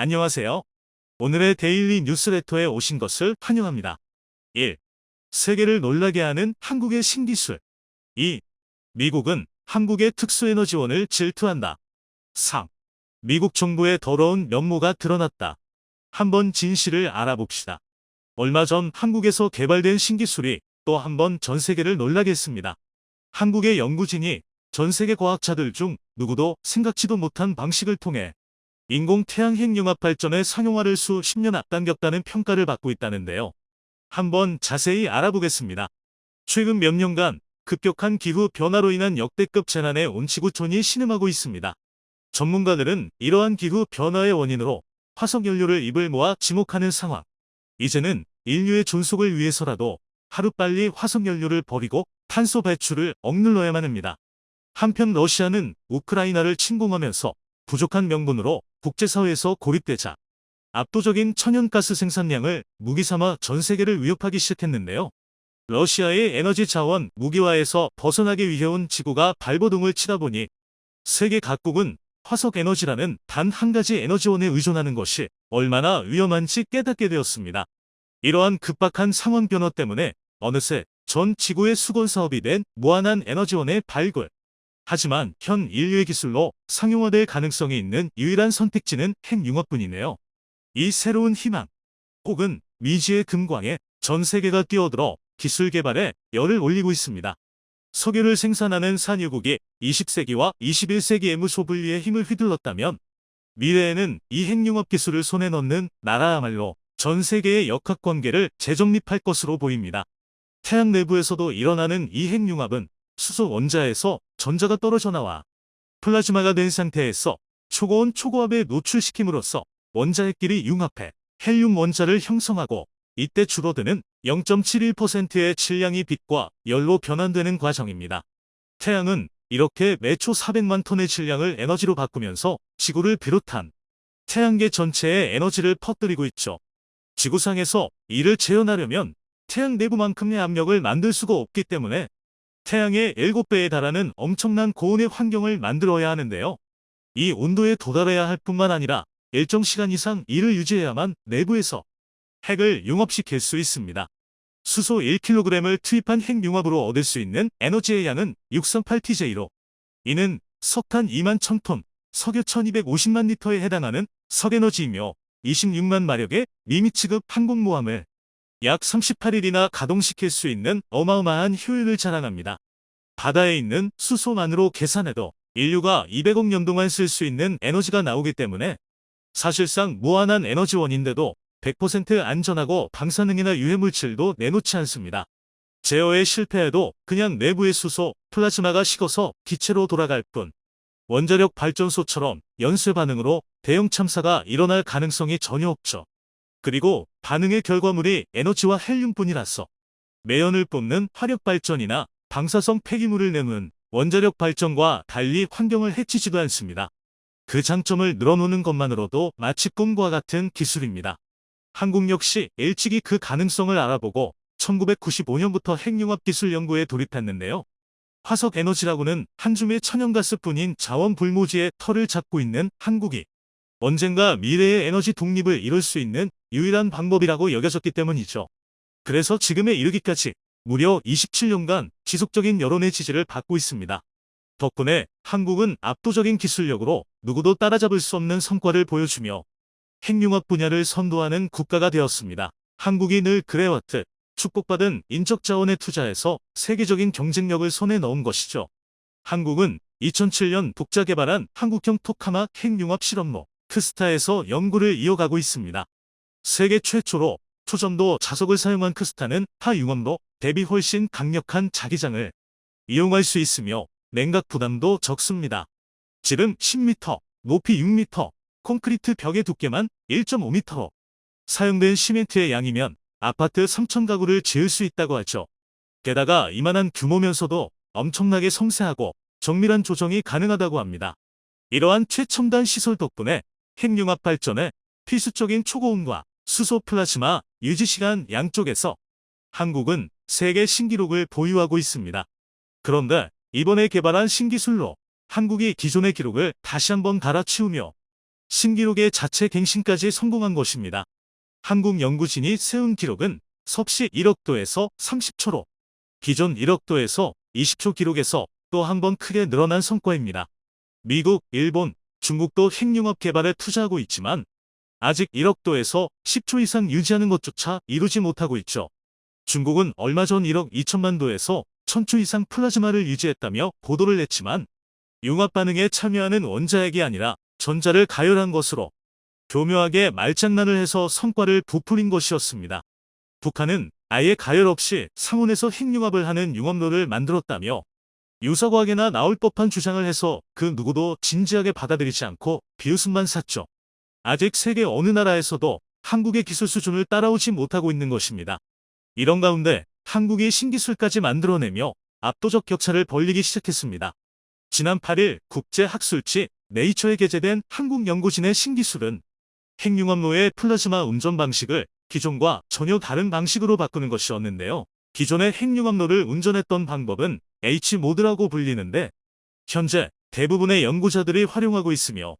안녕하세요. 오늘의 데일리 뉴스레터에 오신 것을 환영합니다. 1. 세계를 놀라게 하는 한국의 신기술. 2. 미국은 한국의 특수에너지원을 질투한다. 3. 미국 정부의 더러운 면모가 드러났다. 한번 진실을 알아봅시다. 얼마 전 한국에서 개발된 신기술이 또 한 번 전 세계를 놀라게 했습니다. 한국의 연구진이 전 세계 과학자들 중 누구도 생각지도 못한 방식을 통해 인공 태양 핵 융합 발전의 상용화를 수십 년 앞당겼다는 평가를 받고 있다는데요. 한번 자세히 알아보겠습니다. 최근 몇 년간 급격한 기후 변화로 인한 역대급 재난에 온 지구촌이 신음하고 있습니다. 전문가들은 이러한 기후 변화의 원인으로 화석 연료를 입을 모아 지목하는 상황. 이제는 인류의 존속을 위해서라도 하루빨리 화석 연료를 버리고 탄소 배출을 억눌러야만 합니다. 한편 러시아는 우크라이나를 침공하면서 부족한 명분으로 국제사회에서 고립되자 압도적인 천연가스 생산량을 무기 삼아 전 세계를 위협하기 시작했는데요. 러시아의 에너지 자원 무기화에서 벗어나기 위해온 지구가 발버둥을 치다 보니 세계 각국은 화석 에너지라는 단 한 가지 에너지원에 의존하는 것이 얼마나 위험한지 깨닫게 되었습니다. 이러한 급박한 상황 변화 때문에 어느새 전 지구의 수건 사업이 된 무한한 에너지원의 발굴. 하지만 현 인류의 기술로 상용화될 가능성이 있는 유일한 선택지는 핵융합뿐이네요. 이 새로운 희망, 혹은 미지의 금광에 전 세계가 뛰어들어 기술 개발에 열을 올리고 있습니다. 석유를 생산하는 산유국이 20세기와 21세기의 무소분리의 힘을 휘둘렀다면 미래에는 이 핵융합 기술을 손에 넣는 나라야말로 전 세계의 역학관계를 재정립할 것으로 보입니다. 태양 내부에서도 일어나는 이 핵융합은 수소 원자에서 전자가 떨어져 나와 플라즈마가 된 상태에서 초고온 초고압에 노출시킴으로써 원자핵끼리 융합해 헬륨 원자를 형성하고 이때 줄어드는 0.71%의 질량이 빛과 열로 변환되는 과정입니다. 태양은 이렇게 매초 400만 톤의 질량을 에너지로 바꾸면서 지구를 비롯한 태양계 전체에 에너지를 퍼뜨리고 있죠. 지구상에서 이를 재현하려면 태양 내부만큼의 압력을 만들 수가 없기 때문에 태양의 7배에 달하는 엄청난 고온의 환경을 만들어야 하는데요. 이 온도에 도달해야 할 뿐만 아니라 일정 시간 이상 이를 유지해야만 내부에서 핵을 융합시킬 수 있습니다. 수소 1kg을 투입한 핵융합으로 얻을 수 있는 에너지의 양은 638TJ로 이는 석탄 2만 1000톤, 석유 1250만 리터에 해당하는 석에너지이며 26만 마력의 미미 취급 항공모함을 약 38일이나 가동시킬 수 있는 어마어마한 효율을 자랑합니다. 바다에 있는 수소만으로 계산해도 인류가 200억 년 동안 쓸 수 있는 에너지가 나오기 때문에 사실상 무한한 에너지원인데도 100% 안전하고 방사능이나 유해물질도 내놓지 않습니다. 제어에 실패해도 그냥 내부의 수소, 플라즈마가 식어서 기체로 돌아갈 뿐. 원자력 발전소처럼 연쇄 반응으로 대형 참사가 일어날 가능성이 전혀 없죠. 그리고 반응의 결과물이 에너지와 헬륨뿐이라서 매연을 뿜는 화력 발전이나 방사성 폐기물을 내는 원자력 발전과 달리 환경을 해치지도 않습니다. 그 장점을 늘어놓는 것만으로도 마치 꿈과 같은 기술입니다. 한국 역시 일찍이 그 가능성을 알아보고 1995년부터 핵융합 기술 연구에 돌입했는데요. 화석 에너지라고는 한 줌의 천연가스뿐인 자원 불모지의 털을 잡고 있는 한국이 언젠가 미래의 에너지 독립을 이룰 수 있는 유일한 방법이라고 여겨졌기 때문이죠. 그래서 지금에 이르기까지 무려 27년간 지속적인 여론의 지지를 받고 있습니다. 덕분에 한국은 압도적인 기술력으로 누구도 따라잡을 수 없는 성과를 보여주며 핵융합 분야를 선도하는 국가가 되었습니다. 한국이 늘 그래왔듯 축복받은 인적 자원에 투자해서 세계적인 경쟁력을 손에 넣은 것이죠. 한국은 2007년 독자 개발한 한국형 토카마 핵융합 실험로 크스타에서 연구를 이어가고 있습니다. 세계 최초로 초전도 자석을 사용한 크스타는 하융합로 대비 훨씬 강력한 자기장을 이용할 수 있으며 냉각 부담도 적습니다. 지름 10m, 높이 6m, 콘크리트 벽의 두께만 1.5m로 사용된 시멘트의 양이면 아파트 3천 가구를 지을 수 있다고 하죠. 게다가 이만한 규모면서도 엄청나게 섬세하고 정밀한 조정이 가능하다고 합니다. 이러한 최첨단 시설 덕분에 핵융합 발전에 필수적인 초고온과 수소 플라즈마 유지 시간 양쪽에서 한국은 세계 신기록을 보유하고 있습니다. 그런데 이번에 개발한 신기술로 한국이 기존의 기록을 다시 한번 갈아치우며 신기록의 자체 갱신까지 성공한 것입니다. 한국 연구진이 세운 기록은 섭씨 1억도에서 30초로 기존 1억도에서 20초 기록에서 또 한 번 크게 늘어난 성과입니다. 미국, 일본, 중국도 핵융합 개발에 투자하고 있지만 아직 1억도에서 10초 이상 유지하는 것조차 이루지 못하고 있죠. 중국은 얼마 전 1억 2천만 도에서 1000초 이상 플라즈마를 유지했다며 보도를 냈지만 융합 반응에 참여하는 원자핵이 아니라 전자를 가열한 것으로 교묘하게 말장난을 해서 성과를 부풀린 것이었습니다. 북한은 아예 가열 없이 상온에서 핵융합을 하는 융합로를 만들었다며 유사과학에나 나올 법한 주장을 해서 그 누구도 진지하게 받아들이지 않고 비웃음만 샀죠. 아직 세계 어느 나라에서도 한국의 기술 수준을 따라오지 못하고 있는 것입니다. 이런 가운데 한국이 신기술까지 만들어내며 압도적 격차를 벌리기 시작했습니다. 지난 8일 국제학술지 네이처에 게재된 한국 연구진의 신기술은 핵융합로의 플라즈마 운전 방식을 기존과 전혀 다른 방식으로 바꾸는 것이었는데요. 기존의 핵융합로를 운전했던 방법은 H모드라고 불리는데 현재 대부분의 연구자들이 활용하고 있으며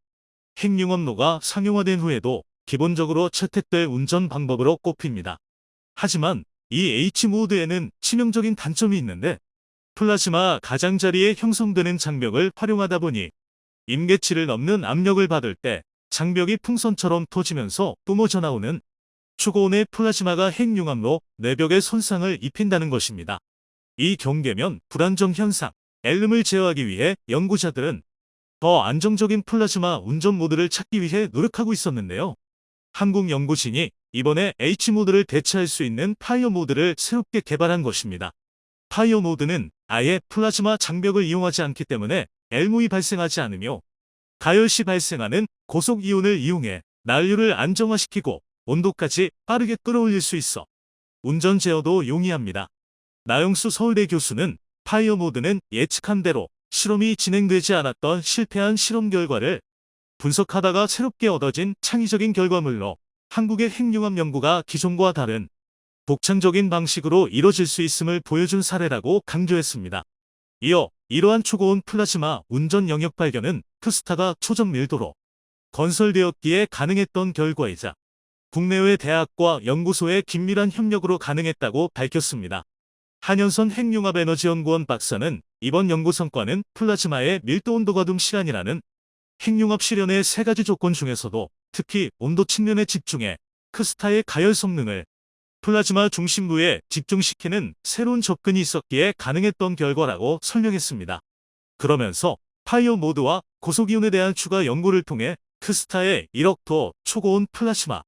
핵융합로가 상용화된 후에도 기본적으로 채택될 운전 방법으로 꼽힙니다. 하지만 이 H모드에는 치명적인 단점이 있는데 플라즈마 가장자리에 형성되는 장벽을 활용하다 보니 임계치를 넘는 압력을 받을 때 장벽이 풍선처럼 터지면서 뿜어져 나오는 초고온의 플라즈마가 핵융합로 내벽에 손상을 입힌다는 것입니다. 이 경계면 불안정 현상, 엘름을 제어하기 위해 연구자들은 더 안정적인 플라즈마 운전 모드를 찾기 위해 노력하고 있었는데요. 한국 연구진이 이번에 H모드를 대체할 수 있는 파이어 모드를 새롭게 개발한 것입니다. 파이어 모드는 아예 플라즈마 장벽을 이용하지 않기 때문에 엘무이 발생하지 않으며 가열 시 발생하는 고속 이온을 이용해 난류를 안정화시키고 온도까지 빠르게 끌어올릴 수 있어 운전 제어도 용이합니다. 나영수 서울대 교수는 파이어 모드는 예측한 대로 실험이 진행되지 않았던 실패한 실험 결과를 분석하다가 새롭게 얻어진 창의적인 결과물로 한국의 핵융합 연구가 기존과 다른 독창적인 방식으로 이뤄질 수 있음을 보여준 사례라고 강조했습니다. 이어 이러한 초고온 플라즈마 운전 영역 발견은 크스타가 초전 밀도로 건설되었기에 가능했던 결과이자 국내외 대학과 연구소의 긴밀한 협력으로 가능했다고 밝혔습니다. 한현선 핵융합에너지연구원 박사는 이번 연구 성과는 플라즈마의 밀도 온도 가 둠 시간이라는 핵융합 실현의 세 가지 조건 중에서도 특히 온도 측면에 집중해 크스타의 가열 성능을 플라즈마 중심부에 집중시키는 새로운 접근이 있었기에 가능했던 결과라고 설명했습니다. 그러면서 파이어 모드와 고속이온에 대한 추가 연구를 통해 크스타의 1억도 초고온 플라즈마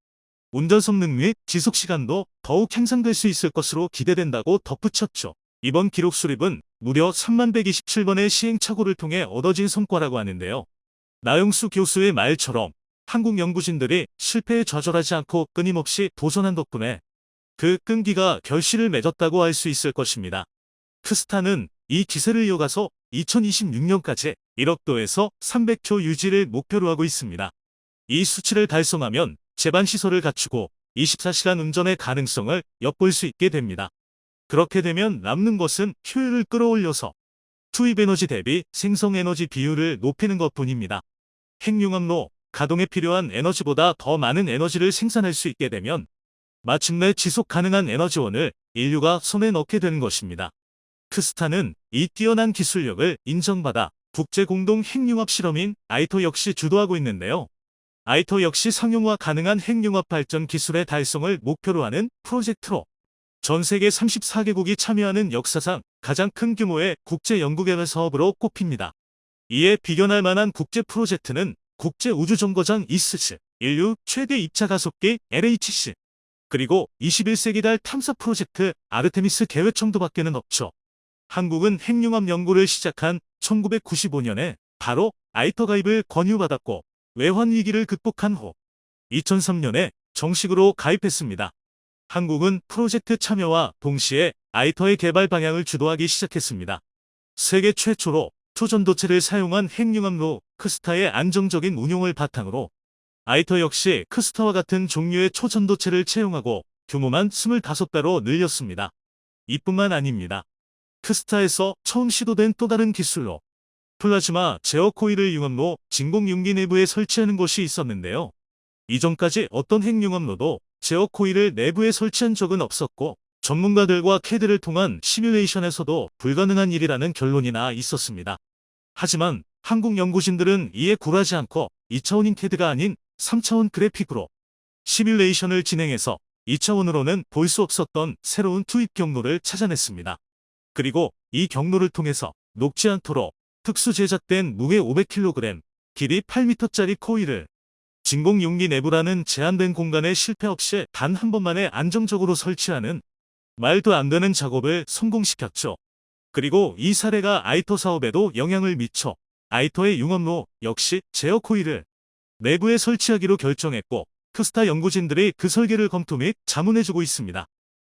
운전 성능 및 지속 시간도 더욱 향상될 수 있을 것으로 기대된다고 덧붙였죠. 이번 기록 수립은 무려 3127번의 시행착오를 통해 얻어진 성과라고 하는데요. 나영수 교수의 말처럼 한국 연구진들이 실패에 좌절하지 않고 끊임없이 도전한 덕분에 그 끈기가 결실을 맺었다고 할 수 있을 것입니다. 크스타는 이 기세를 이어가서 2026년까지 1억도에서 300초 유지를 목표로 하고 있습니다. 이 수치를 달성하면 제반 시설을 갖추고 24시간 운전의 가능성을 엿볼 수 있게 됩니다. 그렇게 되면 남는 것은 효율을 끌어올려서 투입 에너지 대비 생성 에너지 비율을 높이는 것 뿐입니다. 핵융합로 가동에 필요한 에너지보다 더 많은 에너지를 생산할 수 있게 되면 마침내 지속 가능한 에너지원을 인류가 손에 넣게 되는 것입니다. 크스타는 이 뛰어난 기술력을 인정받아 국제 공동 핵융합 실험인 아이토 역시 주도하고 있는데요. 아이토 역시 상용화 가능한 핵융합 발전 기술의 달성을 목표로 하는 프로젝트로 전 세계 34개국이 참여하는 역사상 가장 큰 규모의 국제 연구개발 사업으로 꼽힙니다. 이에 비견할 만한 국제 프로젝트는 국제우주정거장 이스스, 인류 최대 입자 가속기 LHC, 그리고 21세기 달 탐사 프로젝트 아르테미스 계획 정도밖에는 없죠. 한국은 핵융합 연구를 시작한 1995년에 바로 아이터 가입을 권유받았고 외환 위기를 극복한 후 2003년에 정식으로 가입했습니다. 한국은 프로젝트 참여와 동시에 아이터의 개발 방향을 주도하기 시작했습니다. 세계 최초로 초전도체를 사용한 핵융합로 크스타의 안정적인 운용을 바탕으로 아이터 역시 크스타와 같은 종류의 초전도체를 채용하고 규모만 25배로 늘렸습니다. 이뿐만 아닙니다. 크스타에서 처음 시도된 또 다른 기술로 플라즈마 제어 코일을 융합로 진공 용기 내부에 설치하는 것이 있었는데요. 이전까지 어떤 핵융합로도 제어 코일을 내부에 설치한 적은 없었고 전문가들과 캐드를 통한 시뮬레이션에서도 불가능한 일이라는 결론이 나 있었습니다. 하지만 한국 연구진들은 이에 굴하지 않고 2차원인 캐드가 아닌 3차원 그래픽으로 시뮬레이션을 진행해서 2차원으로는 볼 수 없었던 새로운 투입 경로를 찾아냈습니다. 그리고 이 경로를 통해서 녹지 않도록 특수 제작된 무게 500kg, 길이 8m짜리 코일을 진공 용기 내부라는 제한된 공간에 실패 없이 단 한 번만에 안정적으로 설치하는 말도 안 되는 작업을 성공시켰죠. 그리고 이 사례가 아이토 사업에도 영향을 미쳐 아이토의 융합로 역시 제어 코일을 내부에 설치하기로 결정했고 크스타 연구진들이 그 설계를 검토 및 자문해주고 있습니다.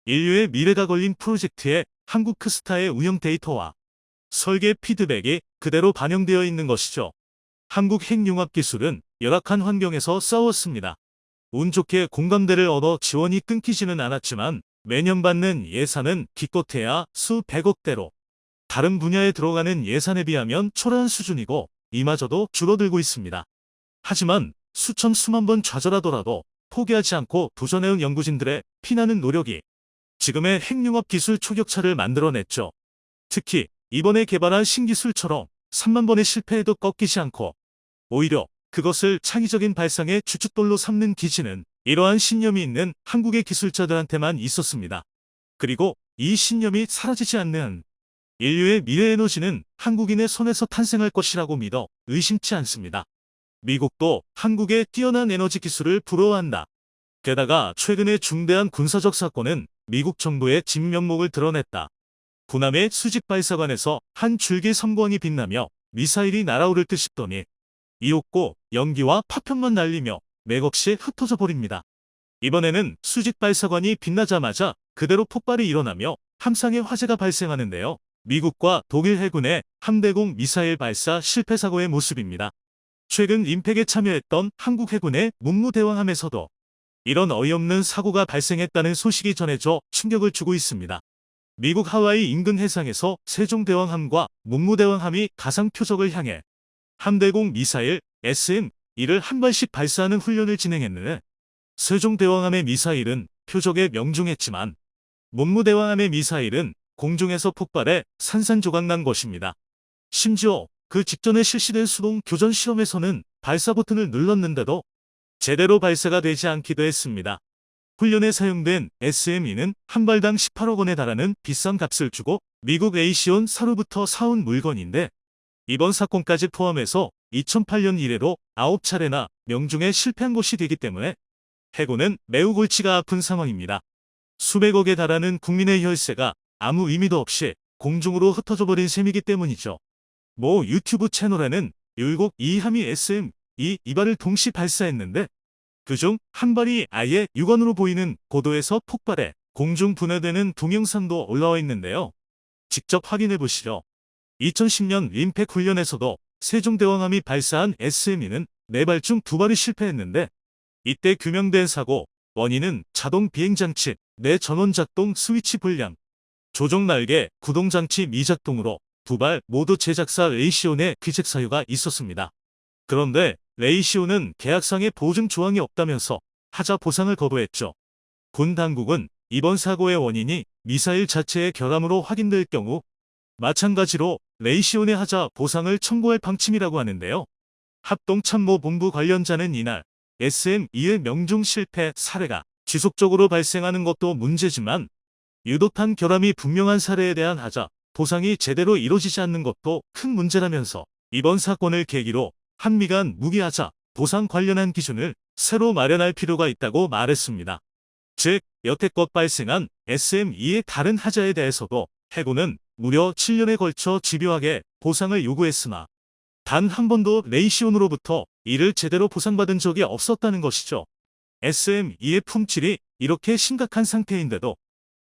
인류의 미래가 걸린 프로젝트에 한국 크스타의 운영 데이터와 설계 피드백이 그대로 반영되어 있는 것이죠. 한국 핵융합 기술은 열악한 환경에서 싸웠습니다. 운 좋게 공감대를 얻어 지원이 끊기지는 않았지만 매년 받는 예산은 기껏해야 수백억대로 다른 분야에 들어가는 예산에 비하면 초라한 수준이고 이마저도 줄어들고 있습니다. 하지만 수천 수만 번 좌절하더라도 포기하지 않고 도전해온 연구진들의 피나는 노력이 지금의 핵융합 기술 초격차를 만들어냈죠. 특히 이번에 개발한 신기술처럼 3만 번의 실패에도 꺾이지 않고 오히려 그것을 창의적인 발상의 주춧돌로 삼는 기지는 이러한 신념이 있는 한국의 기술자들한테만 있었습니다. 그리고 이 신념이 사라지지 않는 인류의 미래 에너지는 한국인의 손에서 탄생할 것이라고 믿어 의심치 않습니다. 미국도 한국의 뛰어난 에너지 기술을 부러워한다. 게다가 최근의 중대한 군사적 사건은 미국 정부의 진면목을 드러냈다. 구남의 수직 발사관에서 한 줄기 섬광이 빛나며 미사일이 날아오를 듯 싶더니 이윽고 연기와 파편만 날리며 맥없이 흩어져 버립니다. 이번에는 수직 발사관이 빛나자마자 그대로 폭발이 일어나며 함상의 화재가 발생하는데요. 미국과 독일 해군의 함대공 미사일 발사 실패 사고의 모습입니다. 최근 임팩에 참여했던 한국 해군의 문무대왕함에서도 이런 어이없는 사고가 발생했다는 소식이 전해져 충격을 주고 있습니다. 미국 하와이 인근 해상에서 세종대왕함과 문무대왕함이 가상 표적을 향해 함대공 미사일 SM-1을 한 발씩 발사하는 훈련을 진행했는데 세종대왕함의 미사일은 표적에 명중했지만 문무대왕함의 미사일은 공중에서 폭발해 산산조각 난 것입니다. 심지어 그 직전에 실시된 수동 교전 실험에서는 발사 버튼을 눌렀는데도 제대로 발사가 되지 않기도 했습니다. 훈련에 사용된 SM-2는 한 발당 18억 원에 달하는 비싼 값을 주고 미국 에이시온 사로부터 사온 물건인데 이번 사건까지 포함해서 2008년 이래로 9차례나 명중에 실패한 것이 되기 때문에 해군은 매우 골치가 아픈 상황입니다. 수백억에 달하는 국민의 혈세가 아무 의미도 없이 공중으로 흩어져 버린 셈이기 때문이죠. 모 유튜브 채널에는 율곡 이함이 SM 이 이발을 동시 발사했는데 그중 한 발이 아예 육안으로 보이는 고도에서 폭발해 공중 분해되는 동영상도 올라와 있는데요. 직접 확인해 보시죠. 2010년 림팩 훈련에서도 세종대왕함이 발사한 SM-2는 4발 중 2발이 실패했는데 이때 규명된 사고 원인은 자동 비행장치 내 전원 작동 스위치 불량 조종 날개 구동장치 미작동으로 두 발 모두 제작사 레이시온의 귀책 사유가 있었습니다. 그런데 레이시온은 계약상의 보증 조항이 없다면서 하자 보상을 거부했죠. 군 당국은 이번 사고의 원인이 미사일 자체의 결함으로 확인될 경우 마찬가지로 레이시온의 하자 보상을 청구할 방침이라고 하는데요. 합동참모본부 관련자는 이날 SM2의 명중 실패 사례가 지속적으로 발생하는 것도 문제지만 유도탄 결함이 분명한 사례에 대한 하자 보상이 제대로 이루어지지 않는 것도 큰 문제라면서 이번 사건을 계기로 한미 간 무기하자 보상 관련한 기준을 새로 마련할 필요가 있다고 말했습니다. 즉, 여태껏 발생한 SM2의 다른 하자에 대해서도 해군은 무려 7년에 걸쳐 집요하게 보상을 요구했으나 단 한 번도 레이시온으로부터 이를 제대로 보상받은 적이 없었다는 것이죠. SM2의 품질이 이렇게 심각한 상태인데도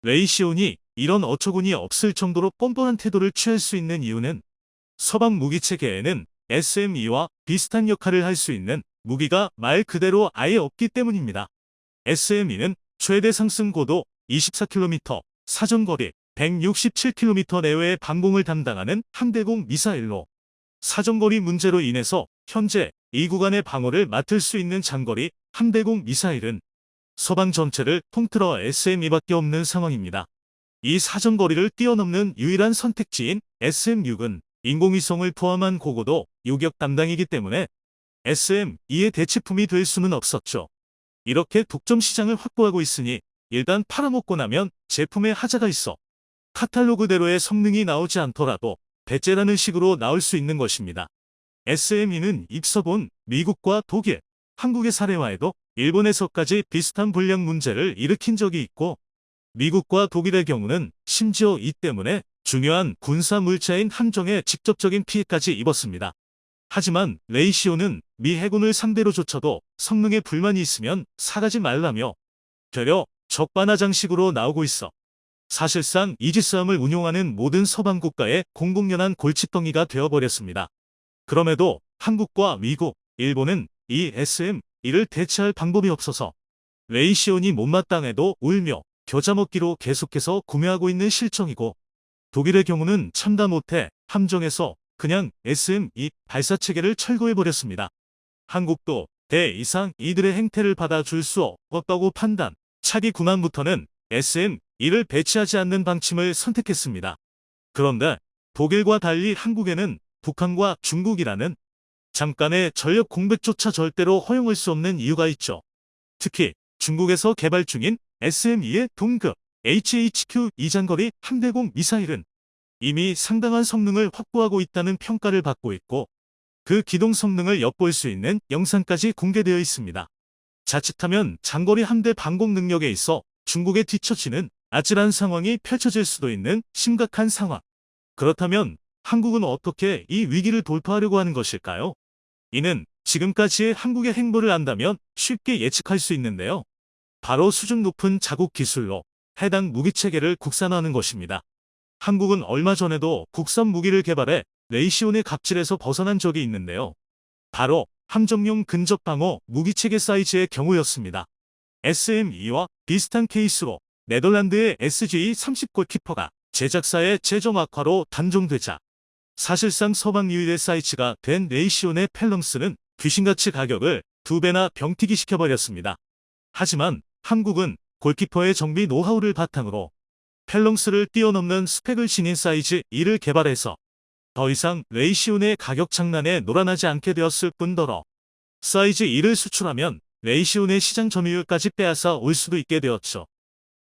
레이시온이 이런 어처구니 없을 정도로 뻔뻔한 태도를 취할 수 있는 이유는 서방 무기 체계에는 SM2와 비슷한 역할을 할 수 있는 무기가 말 그대로 아예 없기 때문입니다. SM2는 최대 상승 고도 24km, 사정거리 167km 내외의 방공을 담당하는 함대공 미사일로 사정거리 문제로 인해서 현재 이 구간의 방어를 맡을 수 있는 장거리 함대공 미사일은 서방 전체를 통틀어 SM2밖에 없는 상황입니다. 이 사정거리를 뛰어넘는 유일한 선택지인 SM6은 인공위성을 포함한 고고도 요격 담당이기 때문에 SM2의 대체품이 될 수는 없었죠. 이렇게 독점 시장을 확보하고 있으니 일단 팔아먹고 나면 제품에 하자가 있어 카탈로그대로의 성능이 나오지 않더라도 배째라는 식으로 나올 수 있는 것입니다. SME는 입서본 미국과 독일, 한국의 사례와에도 일본에서까지 비슷한 불량 문제를 일으킨 적이 있고 미국과 독일의 경우는 심지어 이 때문에 중요한 군사 물자인 함정에 직접적인 피해까지 입었습니다. 하지만 레이시오는 미 해군을 상대로조차도 성능에 불만이 있으면 사가지 말라며 되려 적반하 장식으로 나오고 있어 사실상 이지스함을 운용하는 모든 서방 국가의 공공연한 골칫덩이가 되어버렸습니다. 그럼에도 한국과 미국, 일본은 이 SM-1을 대체할 방법이 없어서 레이시온이 못마땅해도 울며 겨자먹기로 계속해서 구매하고 있는 실정이고 독일의 경우는 참다 못해 함정에서 그냥 SM-2 발사체계를 철거해버렸습니다. 한국도 대 이상 이들의 행태를 받아줄 수 없다고 판단, 차기 9만부터는 SM-1을 배치하지 않는 방침을 선택했습니다. 그런데 독일과 달리 한국에는 북한과 중국이라는 잠깐의 전력 공백조차 절대로 허용할 수 없는 이유가 있죠. 특히 중국에서 개발 중인 SM-2의 동급 HHQ 이장거리 함대공 미사일은 이미 상당한 성능을 확보하고 있다는 평가를 받고 있고 그 기동 성능을 엿볼 수 있는 영상까지 공개되어 있습니다. 자칫하면 장거리 함대 방공 능력에 있어 중국에 뒤처지는 아찔한 상황이 펼쳐질 수도 있는 심각한 상황. 그렇다면 한국은 어떻게 이 위기를 돌파하려고 하는 것일까요? 이는 지금까지의 한국의 행보를 안다면 쉽게 예측할 수 있는데요. 바로 수준 높은 자국 기술로 해당 무기 체계를 국산화하는 것입니다. 한국은 얼마 전에도 국산 무기를 개발해 레이시온의 갑질에서 벗어난 적이 있는데요. 바로 함정용 근접 방어 무기 체계 사이즈의 경우였습니다. SM2와 비슷한 케이스로 네덜란드의 SG30 골키퍼가 제작사의 재정 악화로 단종되자 사실상 서방 유일의 사이즈가 된 레이시온의 펠럼스는 귀신같이 가격을 두 배나 병튀기 시켜버렸습니다. 하지만 한국은 골키퍼의 정비 노하우를 바탕으로 펠럼스를 뛰어넘는 스펙을 지닌 사이즈 2를 개발해서 더 이상 레이시온의 가격 장난에 놀아나지 않게 되었을 뿐더러 사이즈 2를 수출하면 레이시온의 시장 점유율까지 빼앗아 올 수도 있게 되었죠.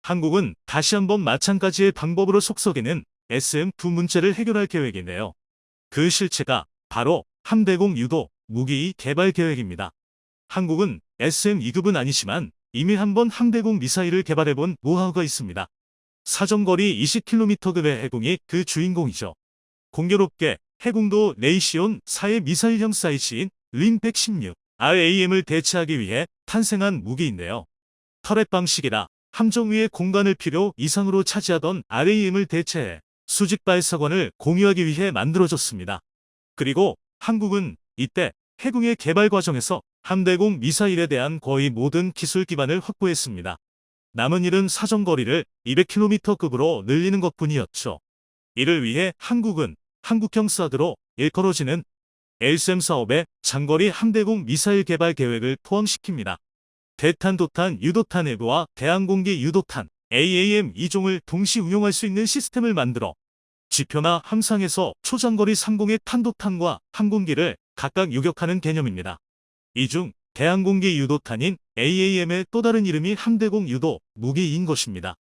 한국은 다시 한번 마찬가지의 방법으로 속속이는 SM2 문제를 해결할 계획인데요. 그 실체가 바로 함대공 유도 무기 개발 계획입니다. 한국은 SM2급은 아니지만 이미 한번 함대공 미사일을 개발해본 노하우가 있습니다. 사정거리 20km급의 해공이 그 주인공이죠. 공교롭게 해공도 레이시온 4의 미사일형 사이즈인 린116 RAM을 대체하기 위해 탄생한 무기인데요. 터렛 방식이라 함정 위의 공간을 필요 이상으로 차지하던 RAM을 대체해 수직 발사관을 공유하기 위해 만들어졌습니다. 그리고 한국은 이때 해군의 개발 과정에서 함대공 미사일에 대한 거의 모든 기술 기반을 확보했습니다. 남은 일은 사정거리를 200km급으로 늘리는 것뿐이었죠. 이를 위해 한국은 한국형 사드로 일컬어지는 LSM 사업에 장거리 함대공 미사일 개발 계획을 포함시킵니다. 대탄, 도탄, 유도탄 외부와 대항공기 유도탄, AAM 2종을 동시 운용할 수 있는 시스템을 만들어 지표나 함상에서 초장거리 상공의 탄도탄과 항공기를 각각 유격하는 개념입니다. 이 중 대항공기 유도탄인 AAM의 또 다른 이름이 함대공 유도 무기인 것입니다.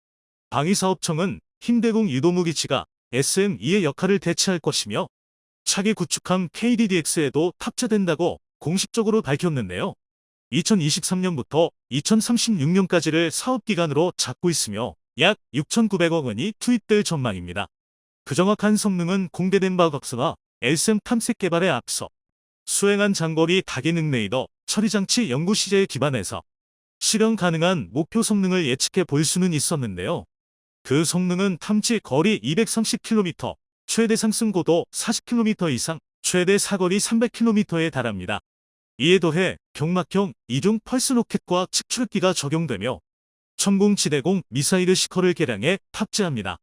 방위사업청은 힘대공 유도 무기치가 SM2의 역할을 대체할 것이며 차기 구축함 KDDX에도 탑재된다고 공식적으로 밝혔는데요. 2023년부터 2036년까지를 사업기간으로 잡고 있으며 약 6,900억 원이 투입될 전망입니다. 그 정확한 성능은 공개된 바가 없으나 LSM 탐색 개발에 앞서 수행한 장거리 다기 능 레이더 처리장치 연구 시제에 기반해서 실현 가능한 목표 성능을 예측해 볼 수는 있었는데요. 그 성능은 탐지 거리 230km, 최대 상승 고도 40km 이상, 최대 사거리 300km에 달합니다. 이에 더해 경막형 이중 펄스 로켓과 측출기가 적용되며 천공지대공 미사일의 시커를 개량해 탑재합니다.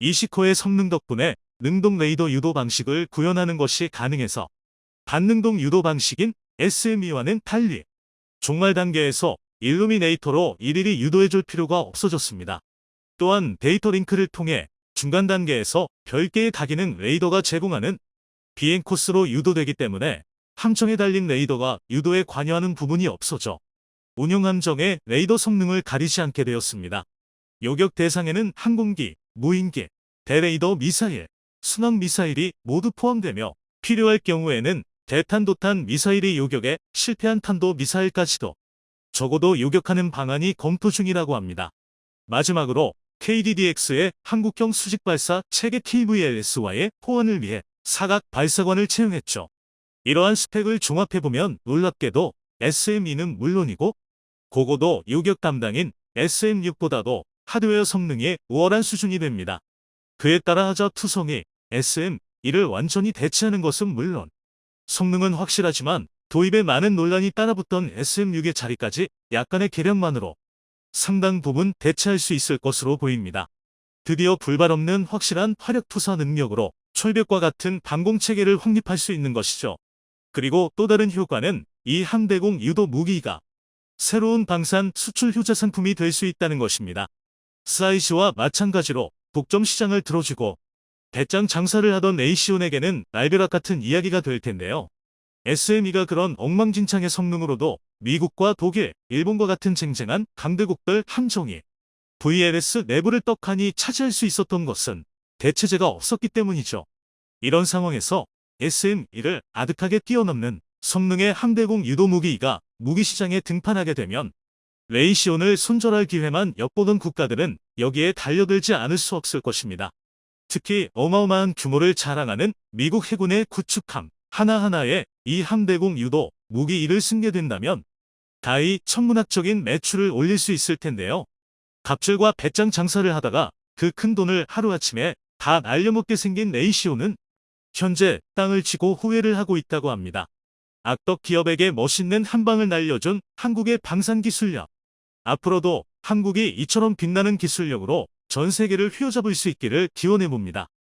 이 시커의 성능 덕분에 능동 레이더 유도 방식을 구현하는 것이 가능해서 반능동 유도 방식인 SME와는 달리 종말 단계에서 일루미네이터로 일일이 유도해줄 필요가 없어졌습니다. 또한 데이터 링크를 통해 중간 단계에서 별개의 다기능 레이더가 제공하는 비행 코스로 유도되기 때문에 함정에 달린 레이더가 유도에 관여하는 부분이 없어져 운용 함정의 레이더 성능을 가리지 않게 되었습니다. 요격 대상에는 항공기, 무인기, 대레이더 미사일, 순항 미사일이 모두 포함되며 필요할 경우에는 대탄도탄 미사일의 요격에 실패한 탄도 미사일까지도 적어도 요격하는 방안이 검토 중이라고 합니다. 마지막으로 KDDX의 한국형 수직 발사 체계 TVLS와의 호환을 위해 사각 발사관을 채용했죠. 이러한 스펙을 종합해보면 놀랍게도 SM2는 물론이고 고고도 요격 담당인 SM6보다도 하드웨어 성능이 우월한 수준이 됩니다. 그에 따라 하자 투성이 SM2를 완전히 대체하는 것은 물론 성능은 확실하지만 도입에 많은 논란이 따라붙던 SM6의 자리까지 약간의 개량만으로 상당 부분 대체할 수 있을 것으로 보입니다. 드디어 불발 없는 확실한 화력 투사 능력으로 철벽과 같은 방공 체계를 확립할 수 있는 것이죠. 그리고 또 다른 효과는 이 함대공 유도 무기가 새로운 방산 수출 효자 상품이 될 수 있다는 것입니다. 사이시와 마찬가지로 독점 시장을 들어주고 배짱 장사를 하던 에이시온에게는 날벼락 같은 이야기가 될 텐데요. SME가 그런 엉망진창의 성능으로도 미국과 독일, 일본과 같은 쟁쟁한 강대국들 함정이 VLS 내부를 떡하니 차지할 수 있었던 것은 대체제가 없었기 때문이죠. 이런 상황에서 SME를 아득하게 뛰어넘는 성능의 함대공 유도 무기가 무기시장에 등판하게 되면 레이시온을 손절할 기회만 엿보던 국가들은 여기에 달려들지 않을 수 없을 것입니다. 특히 어마어마한 규모를 자랑하는 미국 해군의 구축함 하나하나에 이 함대공 유도 무기 1을 승계된다면 다이 천문학적인 매출을 올릴 수 있을 텐데요. 갑질과 배짱 장사를 하다가 그 큰 돈을 하루아침에 다 날려먹게 생긴 레이시오는 현재 땅을 치고 후회를 하고 있다고 합니다. 악덕 기업에게 멋있는 한 방을 날려준 한국의 방산 기술력. 앞으로도 한국이 이처럼 빛나는 기술력으로 전 세계를 휘어잡을 수 있기를 기원해 봅니다.